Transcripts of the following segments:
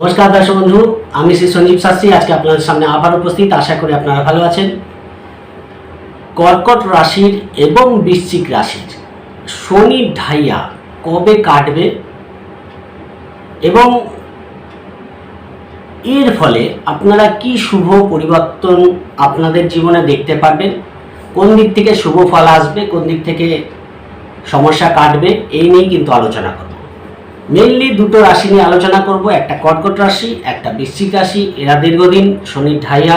নমস্কার দর্শক বন্ধু, আমি শ্রী সঞ্জীব শাস্ত্রী, আজকে আপনাদের সামনে আবার উপস্থিত। আশা করি আপনারা ভালো আছেন। কর্কট রাশির এবং বৃশ্চিক রাশির শনি ঢাইয়া কবে কাটবে এবং এর ফলে আপনারা কি শুভ পরিবর্তন আপনাদের জীবনে দেখতে পারবেন? কোন দিক থেকে শুভ ফল আসবে, কোন দিক থেকে সমস্যা কাটবে, এই নিয়ে কিন্তু আলোচনা করব। মেনলি দুটো রাশি নিয়ে আলোচনা করব, একটা কর্কট রাশি, একটা বৃশ্চিক রাশি। এরা দীর্ঘদিন শনির ঢাইয়া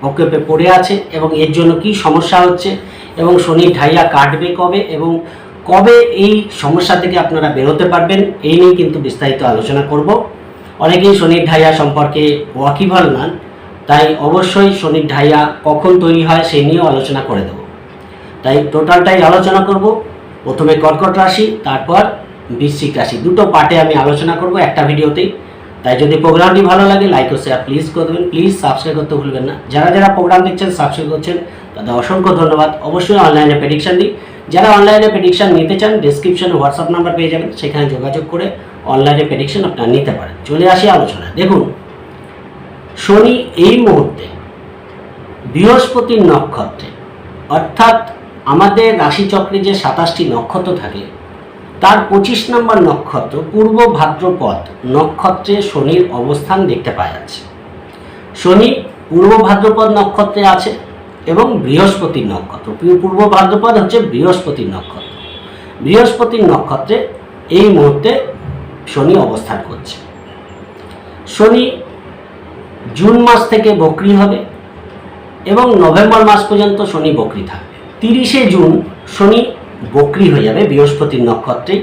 প্রকোপে পড়ে আছে এবং এর জন্য কি সমস্যা হচ্ছে এবং শনির ঢাইয়া কাটবে কবে এবং কবে এই সমস্যা থেকে আপনারা বেরোতে পারবেন, এই নিয়ে কিন্তু বিস্তারিত আলোচনা করব। অনেকেই শনির ঢাইয়া সম্পর্কে ওয়াকিবহাল নন, তাই অবশ্যই শনির ঢাইয়া কখন তৈরি হয় সেই নিয়েও আলোচনা করে দেব। তাই টোটালটাই আলোচনা করব। প্রথমে কর্কট রাশি, তারপর বৃশ্চিক রাশি। দুটো পার্টে আমি আলোচনা করব, একটা ভিডিওতেই। তাই যদি প্রোগ্রামটি ভালো লাগে লাইক ও শেয়ার প্লিজ করে দেবেন। প্লিজ সাবস্ক্রাইব করতে ভুলবেন না। যারা যারা প্রোগ্রাম দেখছেন সাবস্ক্রাইব করছেন, তাদের অসংখ্য ধন্যবাদ। অবশ্যই অনলাইনে প্রেডিকশন দিই। যারা অনলাইনে প্রেডিকশন নিতে চান ডিসক্রিপশনে হোয়াটসঅ্যাপ নাম্বার পেয়ে যাবেন। সেখানে যোগাযোগ করে অনলাইনে প্রেডিকশন আপনারা নিতে পারেন। চলে আসি আলোচনা দেখুন, শনি এই মুহূর্তে বৃহস্পতির নক্ষত্রে। অর্থাৎ আমাদের রাশিচক্রে যে সাতাশটি নক্ষত্র থাকে তার পঁচিশ নম্বর নক্ষত্র পূর্ব ভাদ্রপদ নক্ষত্রে শনির অবস্থান দেখতে পাওয়া যাচ্ছে। শনি পূর্ব ভাদ্রপদ নক্ষত্রে আছে এবং বৃহস্পতির নক্ষত্র। পূর্ব ভাদ্রপদ হচ্ছে বৃহস্পতির নক্ষত্র। বৃহস্পতির নক্ষত্রে এই মুহূর্তে শনি অবস্থান করছে। শনি জুন মাস থেকে বকরি হবে এবং নভেম্বর মাস পর্যন্ত শনি বকরি থাকবে। তিরিশে জুন শনি বকরি হয়ে যাবে বৃহস্পতির নক্ষত্রে।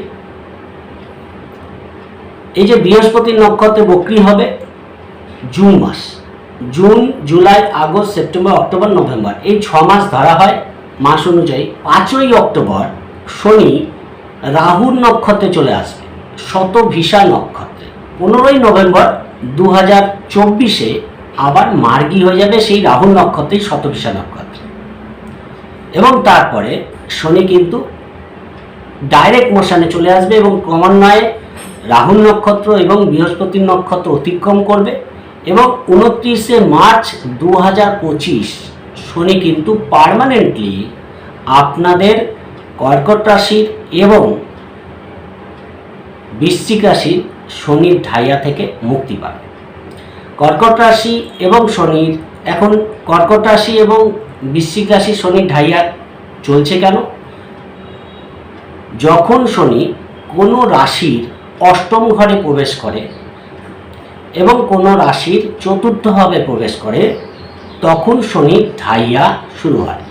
এই যে বৃহস্পতির নক্ষত্রে বকরি হবে, জুন মাস। June, July, August, September, October, November. এই ছ মাস ধরা হয় মাস অনুযায়ী। পাঁচই অক্টোবর শনি রাহুর নক্ষত্রে চলে আসবে শত ভিসা নক্ষত্রে। পনেরোই নভেম্বর দু হাজার চব্বিশে আবার মার্গী হয়ে যাবে সেই রাহুর নক্ষত্রেই শতভিসা নক্ষত্রে। এবং তারপরে শনি কিন্তু ডাইরেক্ট মোশনে চলে আসবে এবং ক্রমান্বয়ে রাহুল নক্ষত্র এবং বৃহস্পতির নক্ষত্র অতিক্রম করবে এবং উনত্রিশে মার্চ দু হাজার পঁচিশ শনি কিন্তু পার্মানেন্টলি আপনাদের কর্কট রাশির এবং বৃশ্চিক রাশির শনির ঢাইয়া থেকে মুক্তি পাবে। কর্কট রাশি এবং শনির, এখন কর্কট রাশি এবং বৃশ্চিক রাশি শনির ঢাইয়া চলছে কেন? যখন শনি কোনো রাশির অষ্টম ঘরে প্রবেশ করে এবং কোনো রাশির চতুর্থভাবে প্রবেশ করে, তখন শনি ঢাইয়া শুরু হয়।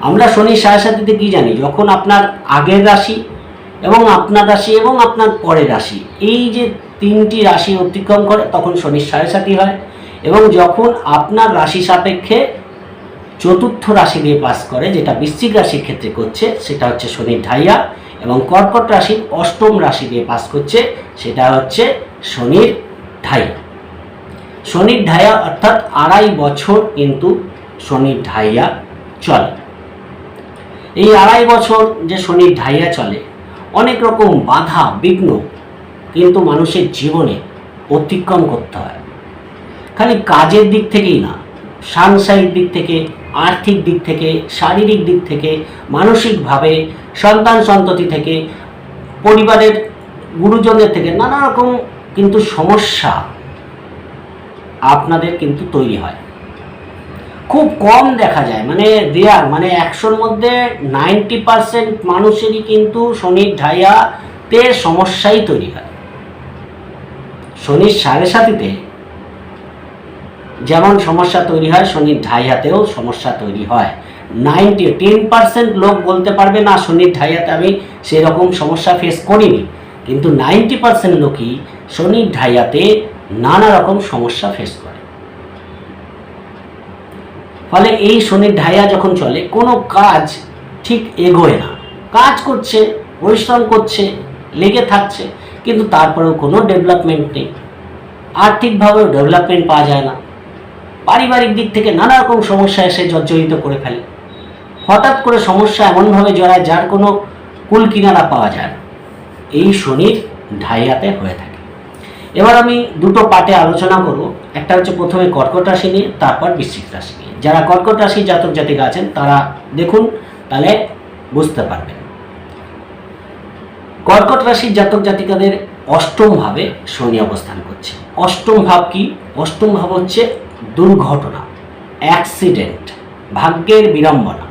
আমরা শনির সাড়ে সাথীতে কী জানি, যখন আপনার আগের রাশি এবং আপনার রাশি এবং আপনার পরের রাশি এই যে তিনটি রাশি অতিক্রম করে, তখন শনির সাড়ে সাথী হয় এবং যখন আপনার রাশি সাপেক্ষে চতুর্থ রাশি দিয়ে পাস করে, যেটা বৃশ্চিক রাশির ক্ষেত্রে করছে, সেটা হচ্ছে শনির ঢাইয়া এবং কর্কট রাশির অষ্টম রাশি দিয়ে পাস করছে, সেটা হচ্ছে শনির ঢাইয়া। শনির ঢাইয়া অর্থাৎ আড়াই বছর কিন্তু শনির ঢাইয়া চলে। এই আড়াই বছর যে শনির ঢাইয়া চলে, অনেক রকম বাধা, বিঘ্ন কিন্তু মানুষের জীবনে অতিক্রম করতে হয়। খালি কাজের দিক থেকেই না সাংসারিক দিক থেকে আর্থিক দিক থেকে, শারীরিক দিক থেকে, মানসিকভাবে, সন্তান সন্ততি থেকে, পরিবারের গুরুজনদের থেকে নানা রকম কিন্তু সমস্যা আপনাদের কিন্তু তৈরি হয়। খুব কম দেখা যায়। মানে রেয়ার মানে একশোর মধ্যে নাইনটি পারসেন্ট মানুষেরই কিন্তু শনির ঢাইয়াতে সমস্যাই তৈরি হয়। শনির সাড়ে সাথীতে যেমন সমস্যা তৈরি হয় শনির ঢাইয়াতেও সমস্যা তৈরি হয়। নাইনটি টেন পার্সেন্ট লোক বলতে পারবে, না শনির ঢাইয়াতে আমি সেরকম সমস্যা ফেস করিনি। কিন্তু নাইনটি পার্সেন্ট লোকই শনির ঢাইয়াতে নানা রকম সমস্যা ফেস করে। ফলে এই শনির ঢাইয়া যখন চলে, কোনো কাজ ঠিক এগোয় না। কাজ করছে, পরিশ্রম করছে, লেগে থাকছে, কিন্তু তারপরেও কোনো ডেভেলপমেন্ট নেই। আর্থিকভাবেও ডেভেলপমেন্ট পাওয়া যায় না। পারিবারিক দিক থেকে নানা রকম সমস্যা এসে জর্জরিত করে ফেলে। হঠাৎ করে সমস্যা এমনভাবে জড়ায় যার কোনো কুল কিনারা পাওয়া যায় এই শনির ঢাইয়াতে হয়ে থাকে। এবার আমি দুটো পার্টে আলোচনা করব। একটা হচ্ছে প্রথমে কর্কট রাশি নিয়ে, তারপর বৃশ্চিক রাশি নিয়ে। যারা কর্কট রাশি জাতক জাতিকা আছেন, তারা দেখুন, তাহলে বুঝতে পারবেন। কর্কট রাশির জাতক জাতিকাদের অষ্টম ভাবে শনি অবস্থান করছে। অষ্টম ভাব কি? অষ্টম ভাব হচ্ছে দুর্ঘটনা অ্যাক্সিডেন্ট ভাগ্যের বিড়ম্বনা,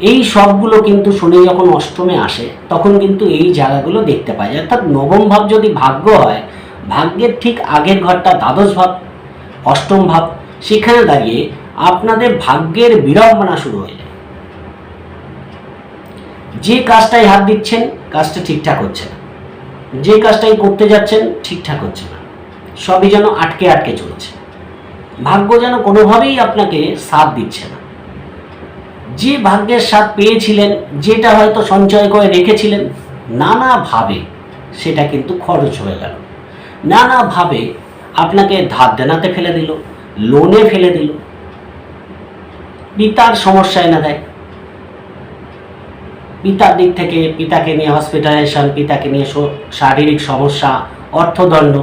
এই সবগুলো কিন্তু শনি যখন অষ্টমে আসে, তখন কিন্তু এই জায়গাগুলো দেখতে যায় অর্থাৎ নবম ভাব যদি ভাগ্য হয়, ভাগ্যের ঠিক আগের ঘরটা দ্বাদশ ভাব, অষ্টম ভাব, সেখানে দাঁড়িয়ে আপনাদের ভাগ্যের বিড়ম্বনা শুরু হয়ে যায়। যে কাজটাই হাত দিচ্ছেন, কাজটা ঠিকঠাক হচ্ছে না। যে কাজটাই করতে যাচ্ছেন, ঠিকঠাক হচ্ছে না। সবই যেন আটকে আটকে চলছে। ভাগ্য যেন কোনোভাবেই আপনাকে সাথ দিচ্ছে না। যে ভাগ্যের স্বাদ পেয়েছিলেন, যেটা হয়তো সঞ্চয় করে রেখেছিলেন, নানাভাবে সেটা কিন্তু খরচ হয়ে গেল। নানাভাবে আপনাকে ধার দেনাতে ফেলে দিল, লোনে ফেলে দিল। পিতার সমস্যা এনে দেয়। পিতার দিক থেকে পিতাকে নিয়ে হসপিটালাইজেশন পিতাকে নিয়ে শারীরিক সমস্যা, অর্থদণ্ড,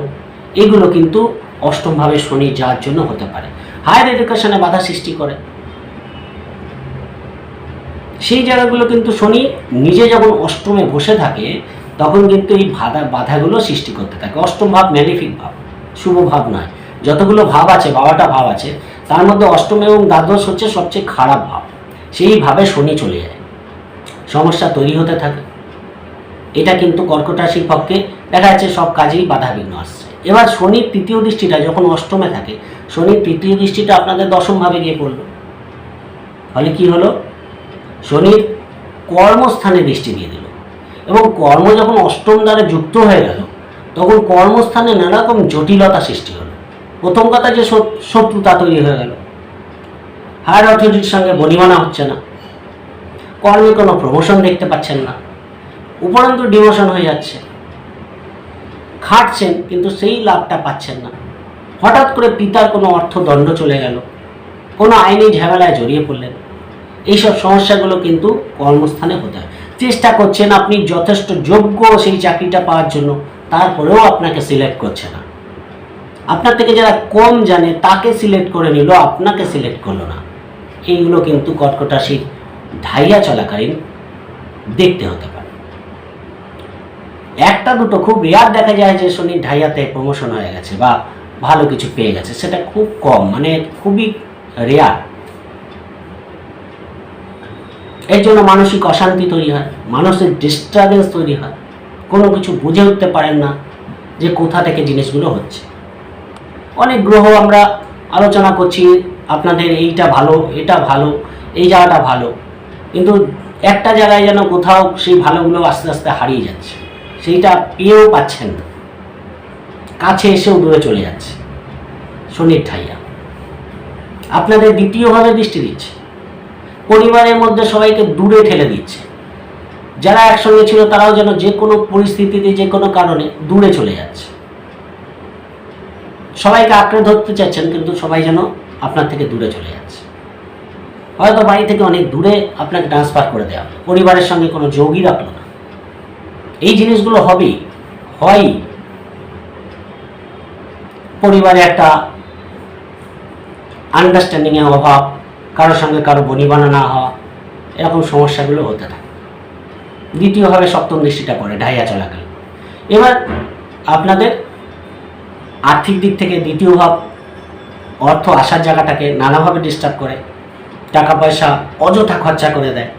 এগুলো কিন্তু অষ্টমভাবে শনি যাওয়ার জন্য হতে পারে। হায়ার এডুকেশনে বাধা সৃষ্টি করে। সেই জায়গাগুলো কিন্তু শনি নিজে যখন অষ্টমে বসে থাকে, তখন কিন্তু এই বাধা, বাধাগুলো সৃষ্টি করতে থাকে। অষ্টম ভাব ম্যালিফিক ভাব, শুভ ভাব নয়। যতগুলো ভাব আছে বাবাটা ভাব আছে, তার মধ্যে অষ্টম এবং দ্বাদশ হচ্ছে সবচেয়ে খারাপ ভাব। সেইভাবে শনি চলে যায়। সমস্যা তৈরি হতে থাকে। এটা কিন্তু কর্কট রাশির পক্ষে দেখা যাচ্ছে সব কাজেই বাধা বিঘ্ন আসছে। এবার শনির তৃতীয় দৃষ্টিটা যখন অষ্টমে থাকে, শনির তৃতীয় দৃষ্টিটা আপনাদের দশমভাবে গিয়ে পড়ল। ফলে কি হলো? শনির কর্মস্থানে দৃষ্টি দিয়ে দিল। এবং কর্ম যখন অষ্টম দ্বারা যুক্ত হয়ে গেল, তখন কর্মস্থানে নানা রকম জটিলতা সৃষ্টি হলো। প্রথম কথা যে শত- শত্রুতা তৈরি হয়ে গেল। হায়ার অথরিটির সঙ্গে বনিমানা হচ্ছে না। কর্মে কোনো প্রমোশন দেখতে পাচ্ছেন না। উপরন্তু ডিমোশন হয়ে যাচ্ছে। খাটছেন, কিন্তু সেই লাভটা পাচ্ছেন না। হঠাৎ করে পিতার কোনো অর্থদণ্ড চলে গেল। কোনো আইনি ঝামেলায় জড়িয়ে পড়লেন। এইসব সমস্যাগুলো কিন্তু কর্মস্থানে হতে হয়। চেষ্টা করছেন আপনি যথেষ্ট যোগ্য সেই চাকরিটা পাওয়ার জন্য, তারপরেও আপনাকে সিলেক্ট করছে না। আপনার থেকে যারা কম জানে, তাকে সিলেক্ট করে নিল, আপনাকে সিলেক্ট করল না। এইগুলো কিন্তু কর্কট রাশির ঢাইয়া চলাকালীন দেখতে হতে পারে। একটা দুটো খুব রেয়ার দেখা যায় যে শনি ঢাইয়াতে প্রমোশন হয়ে গেছে বা ভালো কিছু পেয়ে গেছে, সেটা খুব কম মানে খুবই রেয়ার এর জন্য মানসিক অশান্তি তৈরি হয়, মানসিক ডিস্টারবেন্স তৈরি হয়। কোনো কিছু বুঝে উঠতে পারেন না যে কোথা থেকে জিনিসগুলো হচ্ছে। অনেক গ্রহ আমরা আলোচনা করছি, আপনাদের এইটা ভালো, এটা ভালো, এই জায়গাটা ভালো, কিন্তু একটা জায়গায় যেন কোথাও সেই ভালোগুলো আস্তে আস্তে হারিয়ে যাচ্ছে। সেইটা পেয়েও পাচ্ছেন না। কাছে এসেও দূরে চলে যাচ্ছে শনির ঠাইয়া। আপনাদের দ্বিতীয়ভাবে দৃষ্টি দিচ্ছে। পরিবারের মধ্যে সবাইকে দূরে ঠেলে দিচ্ছে। যারা একসঙ্গে ছিল তারাও যেন যে কোনো পরিস্থিতিতে, যে কোনো কারণে দূরে চলে যাচ্ছে। সবাইকে আঁকড়ে ধরতে চাচ্ছেন কিন্তু সবাই যেন আপনার থেকে দূরে চলে যাচ্ছে। হয়তো বাড়ি থেকে অনেক দূরে আপনাকে ট্রান্সফার করে দেওয়া পরিবারের সঙ্গে কোনো যোগই রাখল না। এই জিনিসগুলো হবেই হয় পরিবারে একটা আন্ডারস্ট্যান্ডিংয়ের অভাব, কারোর সঙ্গে কারও বনিবানা না হওয়া, এরকম সমস্যাগুলো হতে থাকে। দ্বিতীয়ভাবে সপ্তম দৃষ্টিটা পড়ে, ঢাইয়া চলাকালীন এবার আপনাদের আর্থিক দিক থেকে দ্বিতীয় ভাব, অর্থ আসার জায়গাটাকে নানাভাবে ডিস্টার্ব করে। টাকা পয়সা অযথা খরচা করে দেয়।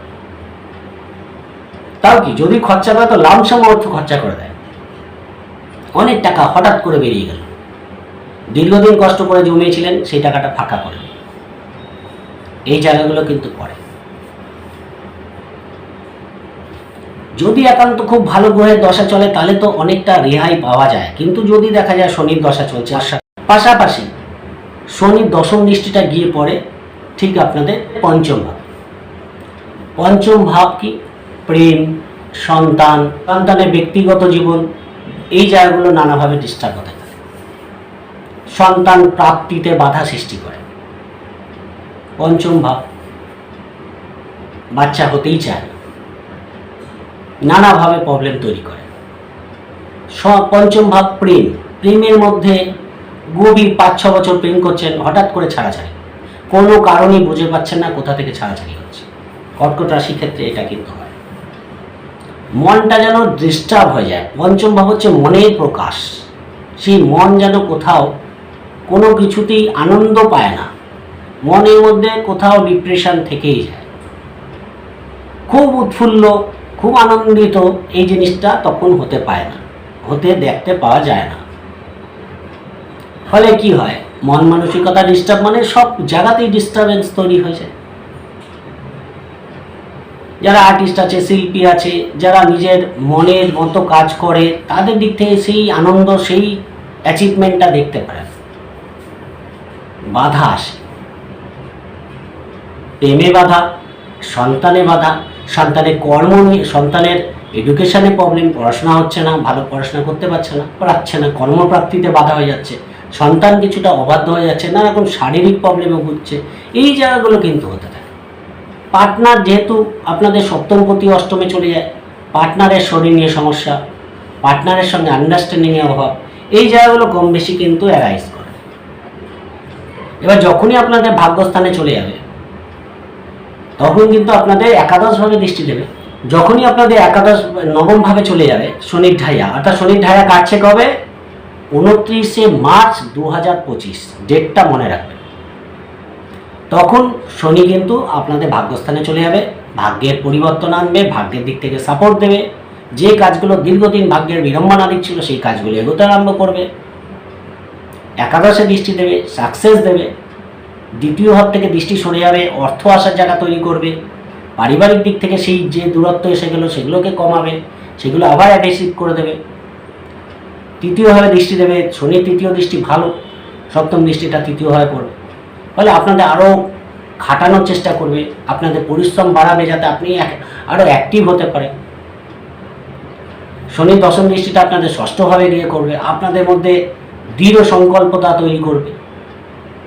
তাও কি? যদি খরচা করে তো লামসাম অর্থ খরচা করে দেয়। অনেক টাকা হঠাৎ করে বেরিয়ে গেল। দীর্ঘদিন কষ্ট করে জমিয়েছিলেন, সেই টাকাটা ফাঁকা করে এই জায়গাগুলো কিন্তু পড়ে। যদি একান্ত খুব ভালো গ্রহের দশা চলে, তাহলে তো অনেকটা রেহাই পাওয়া যায়। কিন্তু যদি দেখা যায় শনির দশা চলছে আশা পাশাপাশি শনির দশম দৃষ্টিটা গিয়ে পড়ে, ঠিক আপনাদের পঞ্চম ভাব। পঞ্চম ভাব কি? প্রেম, সন্তান, সন্তানের ব্যক্তিগত জীবন, এই জায়গাগুলো নানাভাবে ডিস্টার্ব হতে থাকে সন্তান প্রাপ্তিতে বাধা সৃষ্টি করে। পঞ্চম ভাব, বাচ্চা হতেই চায় নানাভাবে প্রবলেম তৈরি করে। স- পঞ্চম ভাব, প্রেম। প্রেমের মধ্যে গভীর পাঁচ ছ বছর প্রেম করছেন, হঠাৎ করে ছাড়াছাড়ি। কোনো কারণেই বুঝে পাচ্ছেন না কোথা থেকে ছাড়াছাড়ি হচ্ছে। কর্কট রাশির ক্ষেত্রে এটা কিন্তু হয়। মনটা যেন ডিস্টার্ব হয়ে যায়। পঞ্চম ভাব হচ্ছে মনের প্রকাশ। সেই মন যেন কোথাও কোনো কিছুতেই আনন্দ পায় না। মনের মধ্যে কোথাও ডিপ্রেশন থেকেই যায়। খুব উৎফুল্ল, খুব আনন্দিত এই জিনিসটা তখন হতে পায় না, হতে দেখতে পাওয়া যায় না। ফলে কি হয়? মন মানসিকতা ডিস্টার্ব মানে সব জায়গাতেই ডিস্টারবেন্স তৈরি হয়ে যায়। যারা আর্টিস্ট আছে, শিল্পী আছে, যারা নিজের মনের মতো কাজ করে, তাদের দিক থেকে সেই আনন্দ, সেই অ্যাচিভমেন্টটা দেখতে পারেন। বাধা আসে। প্রেমে বাধা, সন্তানে বাধা সন্তানের কর্ম নিয়ে, সন্তানের এডুকেশানে প্রবলেম পড়াশোনা হচ্ছে না, ভালো পড়াশোনা করতে পারছে না, পড়াচ্ছে না, কর্মপ্রাপ্তিতে বাধা হয়ে যাচ্ছে, সন্তান কিছুটা অবাধ্য হয়ে যাচ্ছে নানা রকম শারীরিক প্রবলেমে ভুগছে, এই জায়গাগুলো কিন্তু হতে পার্টনার যেহেতু আপনাদের সপ্তমপতি অষ্টমে চলে যায়, পার্টনারের শরীর নিয়ে সমস্যা, পার্টনারের সঙ্গে আন্ডারস্ট্যান্ডিংয়ের অভাব, এই জায়গাগুলো কম বেশি কিন্তু অ্যারাইজ করে। এবার যখনই আপনাদের ভাগ্যস্থানে চলে যাবে, তখন কিন্তু আপনাদের একাদশ ভাবে দৃষ্টি দেবে। যখনই আপনাদের একাদশ নবম ভাবে চলে যাবে, শনির ঢাইয়া, অর্থাৎ শনির ঢাইয়া কাটছে কবে? উনত্রিশে মার্চ দু হাজার পঁচিশ ডেটটা মনে রাখবেন। তখন শনি কিন্তু আপনাদের ভাগ্যস্থানে চলে যাবে, ভাগ্যের পরিবর্তন আনবে, ভাগ্যের দিক থেকে সাপোর্ট দেবে। যে কাজগুলো দীর্ঘদিন ভাগ্যের বিড়ম্বনা দিচ্ছিল, সেই কাজগুলো এগোতে আরম্ভ করবে। একাদশে দৃষ্টি দেবে সাকসেস দেবে। দ্বিতীয় হাত থেকে দৃষ্টি সরে যাবে, অর্থ আসার জায়গা তৈরি করবে। পারিবারিক দিক থেকে সেই যে দূরত্ব এসে গেলো, সেগুলোকে কমাবে, সেগুলো আবার অ্যাডেসিভ করে দেবে। তৃতীয়ভাবে দৃষ্টি দেবে, শনির তৃতীয় দৃষ্টি ভালো, সপ্তম দৃষ্টিটা তৃতীয়ভাবে পড়বে। ফলে আপনাদের আরও খাটানোর চেষ্টা করবে, আপনাদের পরিশ্রম বাড়াবে যাতে আপনি আরও অ্যাক্টিভ হতে পারে শনির দশম দৃষ্টিটা আপনাদের ষষ্ঠভাবে গিয়ে করবে, আপনাদের মধ্যে দৃঢ় সংকল্পতা তৈরি করবে।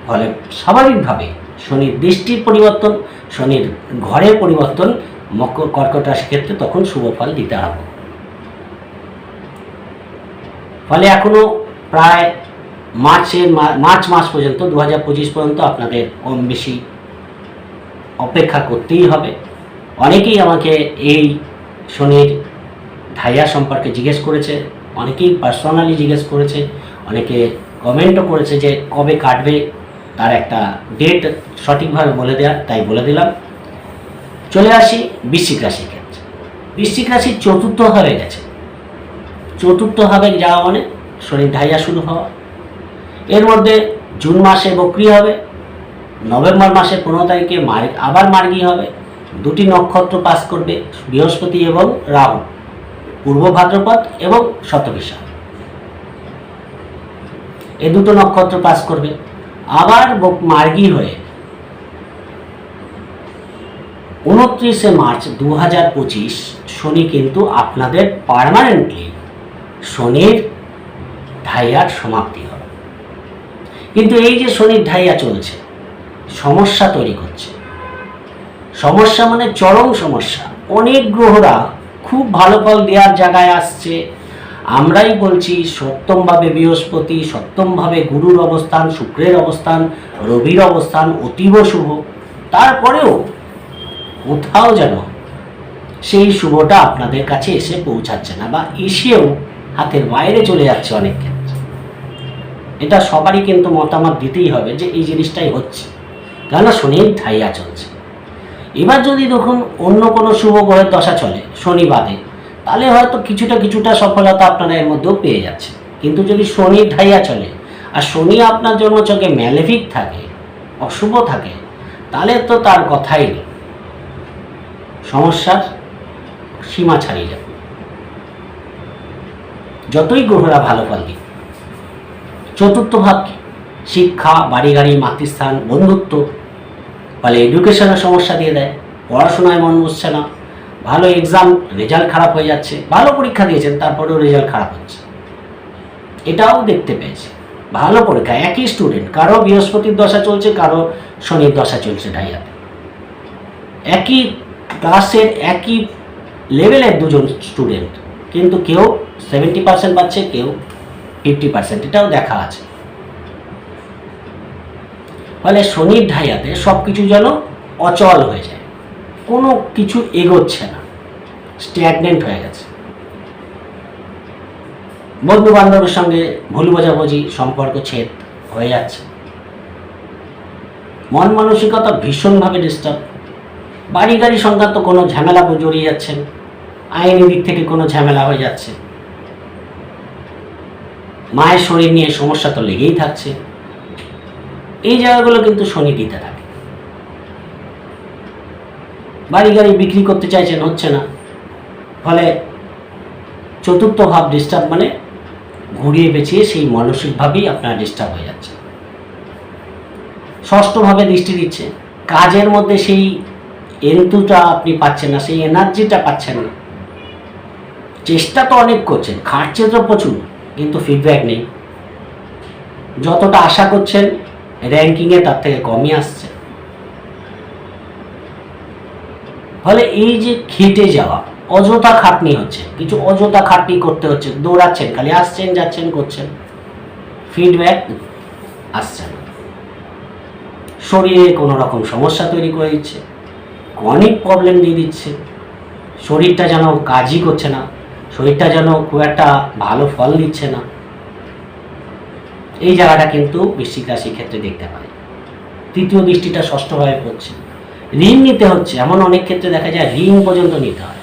ফলে স্বাভাবিকভাবে শনির দৃষ্টির পরিবর্তন, শনির ঘরের পরিবর্তন, মকর কর্কট রাশির ক্ষেত্রে তখন শুভ ফল দিতে হবে। ফলে এখনও প্রায় মার্চের মার্চ মাস পর্যন্ত দু হাজার পঁচিশ পর্যন্ত আপনাদের কম বেশি অপেক্ষা করতেই হবে। অনেকেই আমাকে এই শনির ধাইয়া সম্পর্কে জিজ্ঞেস করেছে, অনেকেই পার্সোনালি জিজ্ঞেস করেছে, অনেকে কমেন্টও করেছে যে কবে কাটবে, তার একটা ডেট সঠিকভাবে বলে দেওয়া তাই বলে দিলাম। চলে আসি বৃশ্চিক রাশির ক্ষেত্রে। বৃশ্চিক রাশির চতুর্থ হয়ে গেছে। চতুর্থ ভাবে যাওয়া মানে শনির ঢাইয়া শুরু হওয়া। এর মধ্যে জুন মাসে বকরি হবে, নভেম্বর মাসে পনেরো তারিখে মার, আবার মার্গী হবে, দুটি নক্ষত্র পাস করবে, বৃহস্পতি এবং রাহু, পূর্ব ভাদ্রপদ এবং শতবিশা এ দুটো নক্ষত্র পাস করবে, আবার মার্গী হয়ে উনত্রিশে মার্চ দু হাজার পঁচিশ, শনি কিন্তু আপনাদের পার্মানেন্টলি শনির ধাইয়ার সমাপ্তি। কিন্তু এই যে শনির ঢাইয়া চলছে, সমস্যা তৈরি করছে। সমস্যা মানে চরম সমস্যা। অনেক গ্রহরা খুব ভালো ফল দেওয়ার জায়গায় আসছে। আমরাই বলছি, সপ্তমভাবে বৃহস্পতি, সপ্তমভাবে গুরুর অবস্থান, শুক্রের অবস্থান, রবির অবস্থান, অতীব শুভ। তারপরেও কোথাও যেন সেই শুভটা আপনাদের কাছে এসে পৌঁছাচ্ছে না বা এসেও হাতের বাইরে চলে যাচ্ছে অনেক ক্ষেত্রে এটা সবারই কিন্তু মতামত দিতেই হবে যে এই জিনিসটাই হচ্ছে। কেননা শনির ঠাইয়া চলছে। এবার যদি দেখুন অন্য কোনো শুভ গ্রহের দশা চলে শনি বাদে তাহলে হয়তো কিছুটা কিছুটা সফলতা আপনারা এর মধ্যেও পেয়ে যাচ্ছে কিন্তু যদি শনি ঢাইয়া চলে আর শনি আপনার জন্মচকে ম্যালেফিক থাকে, অশুভ থাকে, তাহলে তো তার কথাই নেই। সমস্যার সীমা ছাড়িয়ে যাবে। যতই গ্রহরা ভালো ফল চতুর্থ ভাব কি? শিক্ষা, বাড়ি, গাড়ি, মাতৃস্থান, বন্ধুত্ব, ফলে এডুকেশনের সমস্যা দিয়ে দেয়। পড়াশোনায় মন বসছে না। ভালো এক্সাম রেজাল্ট খারাপ হয়ে যাচ্ছে। ভালো পরীক্ষা দিয়েছেন, তারপরেও রেজাল্ট খারাপ হচ্ছে। এটাও দেখতে পেয়েছি। ভালো পরীক্ষা, একই স্টুডেন্ট কারও বৃহস্পতির দশা চলছে, কারও শনির দশা চলছে ঢাইয়াতে। একই ক্লাসের একই লেভেলের দুজন স্টুডেন্ট কিন্তু কেউ সেভেন্টি পার্সেন্ট পাচ্ছে, কেউ ফিফটি পার্সেন্ট, এটাও দেখা আছে। ফলে শনির ঢাইয়াতে সব কিছু যেন অচল হয়ে যায়। কোনো কিছু এগোচ্ছে না। স্ট্যাগনেন্ট হয়ে গেছে। বন্ধু বান্ধবের সঙ্গে ভুল বোঝাবুঝি, সম্পর্ক ছেদ হয়ে যাচ্ছে। মন মানসিকতা ভীষণভাবে ডিস্টার্ব বাড়ি গাড়ি সংক্রান্ত কোনো ঝামেলা জড়িয়ে যাচ্ছেন আইনি দিক থেকে কোনো ঝামেলা হয়ে যাচ্ছে। মায়ের শরীর নিয়ে সমস্যা তো লেগেই থাকছে। এই জায়গাগুলো কিন্তু শনি দিতে থাকে। বাড়ি গাড়ি বিক্রি করতে চাইছেন হচ্ছে না। ফলে চতুর্থ ভাব ডিস্টার্ব মানে ঘুরিয়ে পেঁচিয়ে সেই মানসিকভাবেই আপনার ডিস্টার্ব হয়ে যাচ্ছে। ষষ্ঠভাবে দৃষ্টি দিচ্ছে। কাজের মধ্যে সেই এন্তুটা আপনি পাচ্ছেন না, সেই এনার্জিটা পাচ্ছেন না। চেষ্টা তো অনেক করছেন, খাটছে তো প্রচুর। কিন্তু ফিডব্যাক নেই। যতটা আশা করছেন র্যাঙ্কিংয়ে তার থেকে কমই আসছে। ফলে এই যে খেটে যাওয়া, অযথা খাটনি হচ্ছে, কিছু অযথা খাটনি করতে হচ্ছে, দৌড়াচ্ছেন, খালি আসছেন, যাচ্ছেন, করছেন ফিডব্যাক আসছে না। শরীরে কোনো রকম সমস্যা তৈরি করে দিচ্ছে অনেক প্রবলেম দিয়ে দিচ্ছে, শরীরটা যেন কাজই করছে না। শরীরটা যেন খুব একটা ভালো ফল দিচ্ছে না। এই জায়গাটা কিন্তু বৃশ্চিক রাশির ক্ষেত্রে দেখতে পাই। তৃতীয় দৃষ্টিটা ষষ্ঠভাবে পড়ছে। ঋণ নিতে হচ্ছে, এমন অনেক ক্ষেত্রে দেখা যায় ঋণ পর্যন্ত নিতে হয়।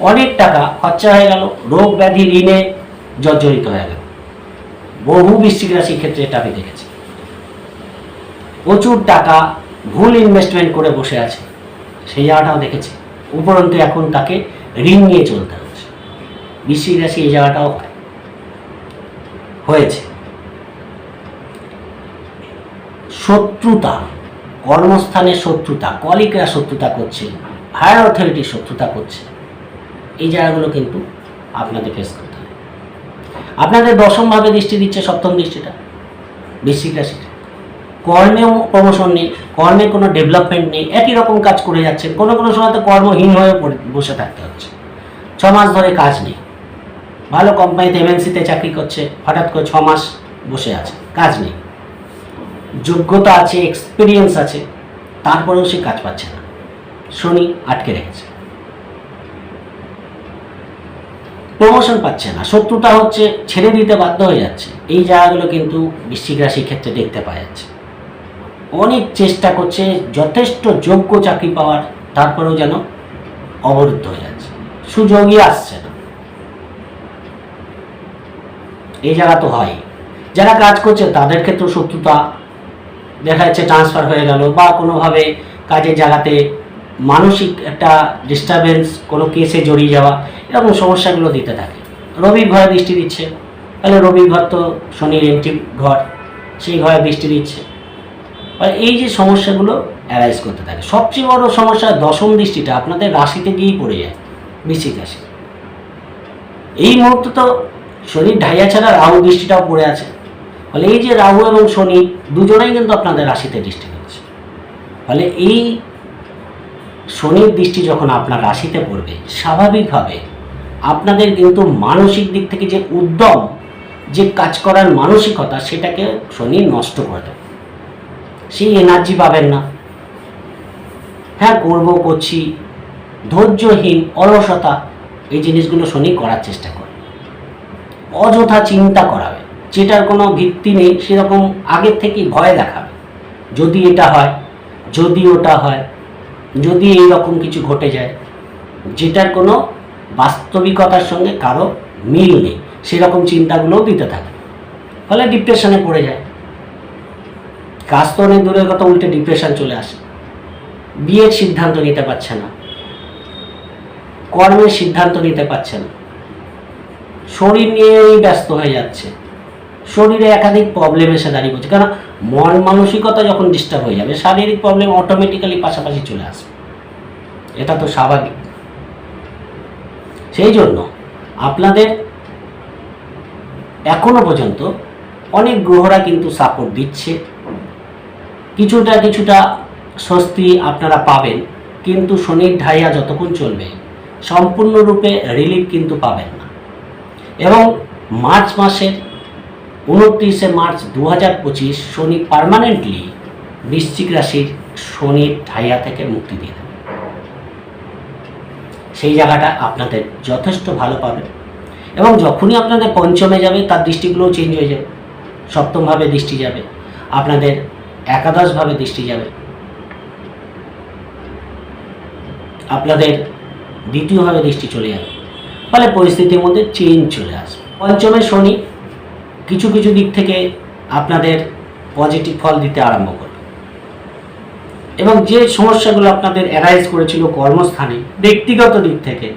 অনেক টাকা খরচা হয়ে গেল, রোগ ব্যাধি ঋণে জর্জরিত হয়ে গেল। বহু বৃশ্চিক রাশির ক্ষেত্রে এটা আমি দেখেছি। প্রচুর টাকা ভুল ইনভেস্টমেন্ট করে বসে আছে, সেই জায়গাটাও দেখেছি। উপরন্তু এখন তাকে ঋণ নিয়ে চলতে হচ্ছে বৃশ্চিক রাশি এই জায়গাটাও হয়েছে। শত্রুতা, কর্মস্থানে শত্রুতা, কলিকরা শত্রুতা করছে, হায়ার অথরিটি শত্রুতা করছে, এই জায়গাগুলো কিন্তু আপনাদের ফেস করতে হবে। আপনাদের দশমভাবে দৃষ্টি দিচ্ছে সপ্তম দৃষ্টিটা বৃশ্চিক রাশিটা কর্মেও প্রমোশন নেই, কর্মে কোনো ডেভেলপমেন্ট নেই, একই রকম কাজ করে যাচ্ছেন, কোনো কোনো সময় তো কর্মহীন হয়ে বসে থাকতে হচ্ছে। ছ মাস ধরে কাজ নেই। ভালো কোম্পানিতে এমএনসিতে চাকরি করছে, হঠাৎ করে ছ মাস বসে আছে, কাজ নেই। যোগ্যতা আছে এক্সপিরিয়েন্স আছে, তারপরেও সে কাজ পাচ্ছে না। শনি আটকে রেখেছে। প্রমোশন পাচ্ছে না, শত্রুতা হচ্ছে, ছেড়ে দিতে বাধ্য হয়ে যাচ্ছে। এই জায়গাগুলো কিন্তু বৃশ্চিক রাশির ক্ষেত্রে দেখতে পাওয়া যাচ্ছে। অনেক চেষ্টা করছে, যথেষ্ট যোগ্য চাকরি পাওয়ার, তারপরেও যেন অবরুদ্ধ হয়ে যাচ্ছে। সুযোগই আসছে না এই জায়গা তো হয়। যারা কাজ করছে, তাদের ক্ষেত্রেও শত্রুতা দেখা যাচ্ছে ট্রান্সফার হয়ে গেল বা কোনোভাবে কাজের জায়গাতে মানসিক একটা ডিস্টারবেন্স কোনো কেসে জড়িয়ে যাওয়া, এরকম সমস্যাগুলো দিতে থাকে। রবি ঘরে দৃষ্টি দিচ্ছে। তাহলে রবি ঘর তো শনির এন্ট্রি ঘর, সেই ঘরে দৃষ্টি দিচ্ছে। আর এই যে সমস্যাগুলো অ্যারাইজ করতে থাকে। সবচেয়ে বড় সমস্যা দশম দৃষ্টিটা আপনাদের রাশিতে গিয়েই পড়ে যায়, বৃশ্চিক রাশি। এই মুহূর্তে তো শনির ঢাইয়া ছাড়া রাহু দৃষ্টিটাও পড়ে আছে। ফলে এই যে রাহু এবং শনি দুজনেই কিন্তু আপনাদের রাশিতে দৃষ্টি দিচ্ছে। ফলে এই শনির দৃষ্টি যখন আপনার রাশিতে পড়বে, স্বাভাবিকভাবে আপনাদের কিন্তু মানসিক দিক থেকে যে উদ্যম, যে কাজ করার মানসিকতা, সেটাকে শনি নষ্ট করে দেবে সেই এনার্জি পাবেন না। হ্যাঁ করব, করছি, ধৈর্যহীন, অলসতা, এই জিনিসগুলো শনি করার চেষ্টা করে। অযথা চিন্তা করাবে। যেটার কোনো ভিত্তি নেই, সেরকম আগের থেকেই ভয় দেখাবে। যদি এটা হয়, যদি ওটা হয়, যদি এই রকম কিছু ঘটে যায়, যেটার কোনো বাস্তবিকতার সঙ্গে কারও মিল নেই, সেরকম চিন্তাগুলোও দিতে থাকে। ফলে ডিপ্রেশনে পড়ে যায়। কাজ তো অনেক দূরের কথা, উল্টে ডিপ্রেশন চলে আসে। বিয়ের সিদ্ধান্ত নিতে পারছে না। কর্মের সিদ্ধান্ত নিতে পারছে না। শরীর নিয়েই ব্যস্ত হয়ে যাচ্ছে। শরীরে একাধিক প্রবলেম এসে দাঁড়িয়ে পড়ছে। কারণ মন মানসিকতা যখন ডিস্টার্ব হয়ে যাবে, শারীরিক প্রবলেম অটোমেটিক্যালি পাশাপাশি চলে আসবে। এটা তো স্বাভাবিক। সেই জন্য আপনাদের এখনও পর্যন্ত অনেক গ্রহরা কিন্তু সাপোর্ট দিচ্ছে। কিছুটা কিছুটা স্বস্তি আপনারা পাবেন, কিন্তু শনির ঢাইয়া যতক্ষণ চলবে, সম্পূর্ণরূপে রিলিফ কিন্তু পাবেন। এবং মার্চ মাসের উনত্রিশে মার্চ দু হাজার পঁচিশ শনি পারমানেন্টলি বৃশ্চিক রাশির শনির ঢাইয়া থেকে মুক্তি দিয়ে দেবে। সেই জায়গাটা আপনাদের যথেষ্ট ভালো পাবে এবং যখনই আপনাদের পঞ্চমে যাবে তার দৃষ্টিগুলোও চেঞ্জ হয়ে যাবে। সপ্তমভাবে দৃষ্টি যাবে, আপনাদের একাদশভাবে দৃষ্টি যাবে। আপনাদের দ্বিতীয়ভাবে দৃষ্টি চলে যাবে। ফলে পরিস্থিতির মধ্যে চেঞ্জ চলে আসবে। পঞ্চমে শনি কিছু কিছু দিক থেকে আপনাদের পজিটিভ ফল দিতে আরম্ভ করবে। এবং যে সমস্যাগুলো আপনাদের অ্যারাইজ করেছিল কর্মস্থানে, ব্যক্তিগত দিক থেকে,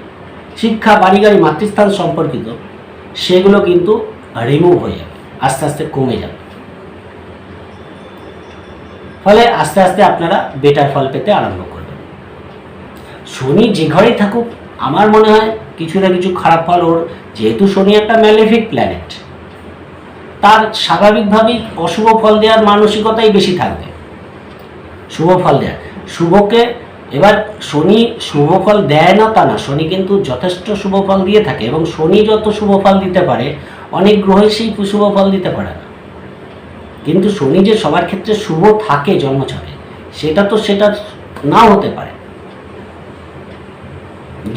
শিক্ষা বাড়ি গাড়ি মাতৃস্থান সম্পর্কিত, সেগুলো কিন্তু রিমুভ হয়ে যাবে, আস্তে আস্তে কমে যাবে। ফলে আস্তে আস্তে আপনারা বেটার ফল পেতে আরম্ভ করবেন। শনি যে ঘরেই থাকুক, আমার মনে হয় কিছু না কিছু খারাপ ফল ওর, যেহেতু শনি একটা ম্যালেফিক প্ল্যানেট তার স্বাভাবিকভাবেই অশুভ ফল দেওয়ার মানসিকতাই বেশি থাকবে। শুভ ফল দেয়। শুভকে এবার শনি শুভ ফল দেয় না তা না, শনি কিন্তু যথেষ্ট শুভ ফল দিয়ে থাকে এবং শনি যত শুভ ফল দিতে পারে, অনেক গ্রহই সেই শুভ ফল দিতে পারে না। কিন্তু শনি যে সবার ক্ষেত্রে শুভ থাকে জন্মছকে, সেটা তো সেটা নাও হতে পারে।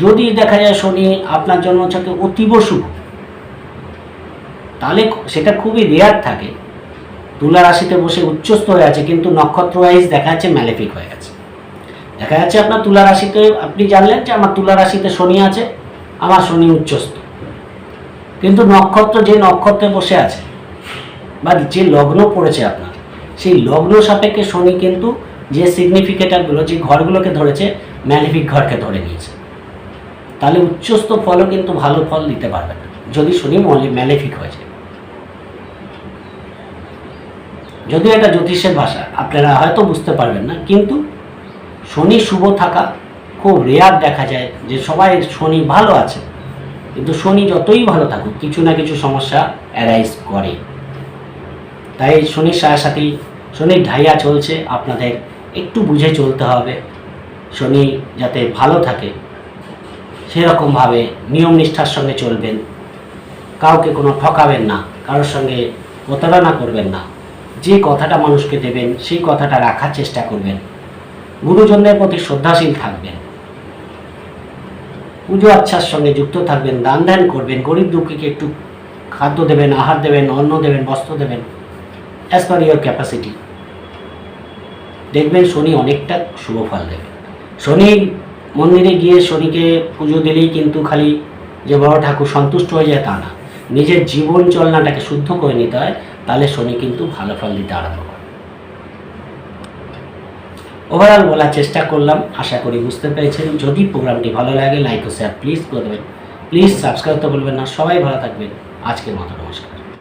যদি দেখা যায় শনি আপনার জন্ম জন্মছকে অতীব শুভ, তাহলে সেটা খুবই রেয়ার থাকে। তুলা রাশিতে বসে উচ্চস্থ হয়ে আছে, কিন্তু নক্ষত্র ওয়াইজ দেখা যাচ্ছে ম্যালেফিক হয়ে গেছে। দেখা যাচ্ছে আপনার তুলা রাশিতে, আপনি জানলেন যে আমার তুলা রাশিতে শনি আছে, আমার শনি উচ্চস্থ। কিন্তু নক্ষত্র যে নক্ষত্রে বসে আছে, বা যে লগ্ন পড়েছে আপনার, সেই লগ্ন সাপেক্ষে শনি কিন্তু যে সিগনিফিকেটারগুলো যে ঘরগুলোকে ধরেছে ম্যালেফিক ঘরকে ধরে নিয়েছে। তাহলে উচ্চস্থ ফলও কিন্তু ভালো ফল দিতে পারবে না। যদি শনি ম্যালেফিক হয়ে যায়। যদিও এটা জ্যোতিষের ভাষা, আপনারা হয়তো বুঝতে পারবেন না, কিন্তু শনি শুভ থাকা খুব রেয়ার দেখা যায় যে সবাই শনি ভালো আছে, কিন্তু শনি যতই ভালো থাকুক, কিছু না কিছু সমস্যা অ্যারাইজ করে। তাই শনির সাথে সাথে শনির ঢাইয়া চলছে, আপনাদের একটু বুঝে চলতে হবে। শনি যাতে ভালো থাকে সেরকমভাবে নিয়ম নিষ্ঠার সঙ্গে চলবেন। কাউকে কোনো ঠকাবেন না, কারোর সঙ্গে প্রতারণা করবেন না। যে কথাটা মানুষকে দেবেন, সেই কথাটা রাখার চেষ্টা করবেন। গুরুজনদের প্রতি শ্রদ্ধাশীল থাকবেন। পুজো আচ্ছার সঙ্গে যুক্ত থাকবেন, দান ধ্যান করবেন, গরিব দুঃখীকে একটু খাদ্য দেবেন, আহার দেবেন, অন্ন দেবেন, বস্ত্র দেবেন অ্যাজ পার ইয়োর ক্যাপাসিটি দেখবেন শনি অনেকটা শুভ ফল দেবে। শনি মন্দিরে গিয়ে শনিকে পুজো দিলেই কিন্তু খালি যে বড় ঠাকুর সন্তুষ্ট হয়ে যায় তা না। নিজের জীবন চলনাটাকে শুদ্ধ করে নিতে হয়, তাহলে শনি কিন্তু ভালো ফল দিতে আরম্ভ করে। ওভারঅল বলার চেষ্টা করলাম, আশা করি বুঝতে পেরেছেন। যদি প্রোগ্রামটি ভালো লাগে লাইক ও শেয়ার প্লিজ করে দেবেন। প্লিজ সাবস্ক্রাইব তো বলবেন না, সবাই ভালো থাকবেন। আজকের মতো নমস্কার।